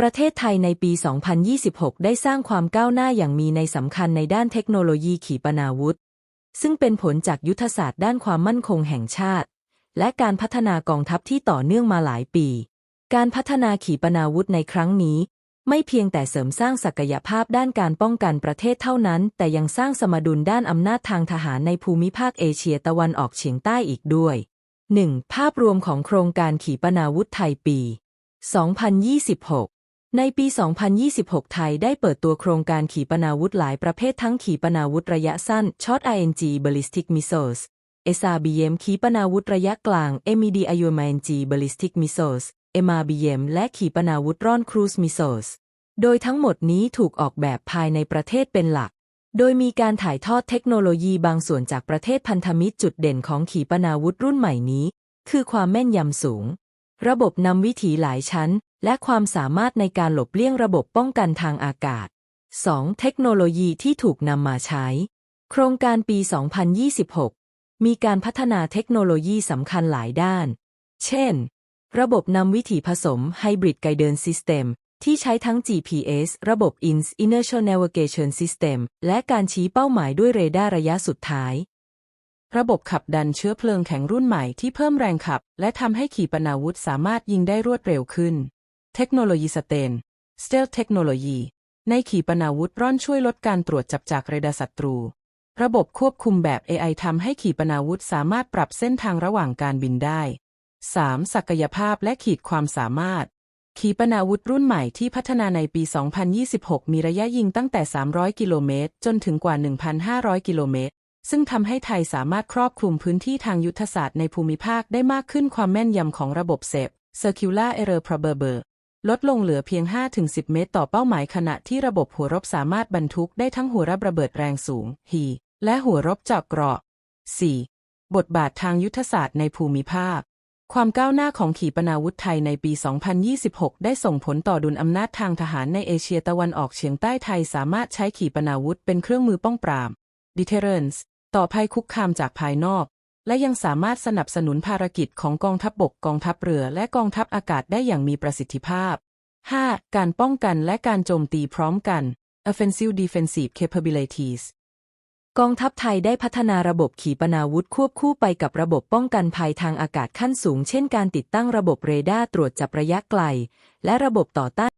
ประเทศไทยในปี 2026 ได้สร้างความก้าวหน้าอย่างมีในสำคัญในด้านเทคโนโลยีขีปนาวุธ ซึ่งเป็นผลจากยุทธศาสตร์ด้านความมั่นคงแห่งชาติ และการพัฒนากองทัพที่ต่อเนื่องมาหลายปี การพัฒนาขีปนาวุธในครั้งนี้ ไม่เพียงแต่เสริมสร้างศักยภาพด้านการป้องกันประเทศเท่านั้น แต่ยังสร้างสมดุลด้านอำนาจทางทหารในภูมิภาคเอเชียตะวันออกเฉียงใต้อีกด้วย 1. ภาพรวมของโครงการขีปนาวุธไทยปี 2026 ในปี 2026 ไทยได้เปิดตัวโครงการขีปนาวุธหลายประเภททั้งขีปนาวุธระยะสั้น Short ING Ballistic Missiles SRBM ขีปนาวุธระยะกลาง MED IUMNG Ballistic Missiles MRBM และขีปนาวุธร่อน Cruise Missiles โดยทั้งหมดนี้ถูกออกแบบภายในประเทศเป็นหลัก โดยมีการถ่ายทอดเทคโนโลยีบางส่วนจากประเทศพันธมิตรจุดเด่นของขีปนาวุธรุ่นใหม่นี้ คือความแม่นยำสูง ระบบนำวิถีหลายชั้น และความสามารถในการหลบเลี่ยงระบบป้องกันทางอากาศ 2. เทคโนโลยีที่ถูกนำมาใช้ โครงการปี 2026 มีการพัฒนาเทคโนโลยีสำคัญหลายด้าน เช่น ระบบนำวิถีผสม Hybrid Guidance System ที่ใช้ทั้ง GPS ระบบ INS Inertial Navigation System และการชี้เป้าหมายด้วยเรดาร์ระยะสุดท้าย ระบบขับดันเชื้อเพลิงแข็งรุ่นใหม่ที่เพิ่มแรงขับ และทำให้ขีปนาวุธสามารถยิงได้รวดเร็วขึ้น เทคโนโลยีสเตน Stealth Technology ในขีปนาวุธร่อนช่วยลดการตรวจจับจากเรดาร์ศัตรู ระบบควบคุมแบบ AI ทำให้ขีปนาวุธสามารถปรับเส้นทางระหว่างการบินได้ 3. ศักยภาพและขีดความสามารถ ขีปนาวุธรุ่นใหม่ที่พัฒนาในปี 2026 มีระยะยิงตั้งแต่ 300 กิโลเมตร จนถึงกว่า 1,500 กิโลเมตร ซึ่งทำให้ไทยสามารถครอบคลุมพื้นที่ทางยุทธศาสตร์ในภูมิภาคได้มากขึ้นความแม่นยำของระบบเซฟ Circular Error Probable ลดลงเหลือเพียง 5-10 เมตร ต่อเป้าหมายขณะที่ระบบหัวรบสามารถบรรทุกได้ทั้งหัวรับระเบิดแรงสูง HE และหัวรบเจาะเกราะ 4. บทบาททางยุทธศาสตร์ในภูมิภาค ความก้าวหน้าของขีปนาวุธไทยในปี 2026 ได้ส่งผลต่อดุลอำนาจทางทหารในเอเชียตะวันออกเฉียงใต้ไทยสามารถใช้ขีปนาวุธเป็นเครื่องมือป้องปราม deterrence ต่อภัยคุกคามจากภายนอก และยังสามารถสนับสนุนภารกิจของกองทัพบบกกองทัพเรือและกองทัพอากาศได้อย่างมีประสิทธิภาพ 5. การป้องกันและการโจมตีพร้อมกัน offensive defensive capabilities กองทัพไทยได้พัฒนาระบบขีปนาวุธควบคู่ไปกับระบบป้องกันภัยทางอากาศขั้นสูง เช่นการติดตั้งระบบเรดาร์ตรวจจับระยะไกล และระบบต่อต้าน